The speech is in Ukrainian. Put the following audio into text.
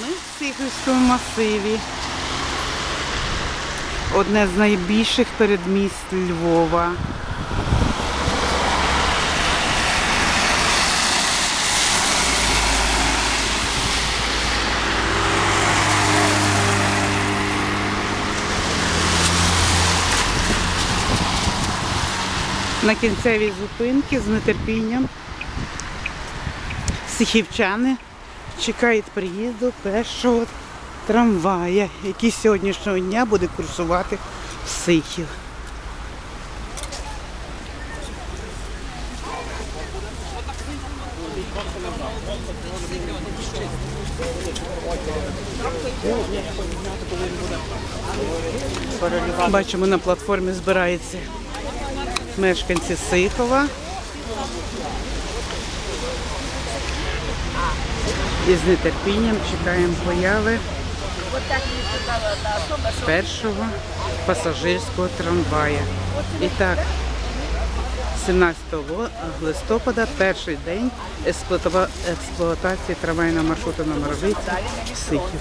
Ми в Сихівському масиві. Одне з найбільших передмість Львова. На кінцевій зупинці з нетерпінням сихівчани чекають приїзду першого трамвая, який сьогоднішнього дня буде курсувати в Сихів. Бачимо, на платформі збираються мешканці Сихова. І з нетерпінням чекаємо появи першого пасажирського трамвая. І так, 17 листопада, перший день експлуатації трамвайного маршруту номер 8 Сихів.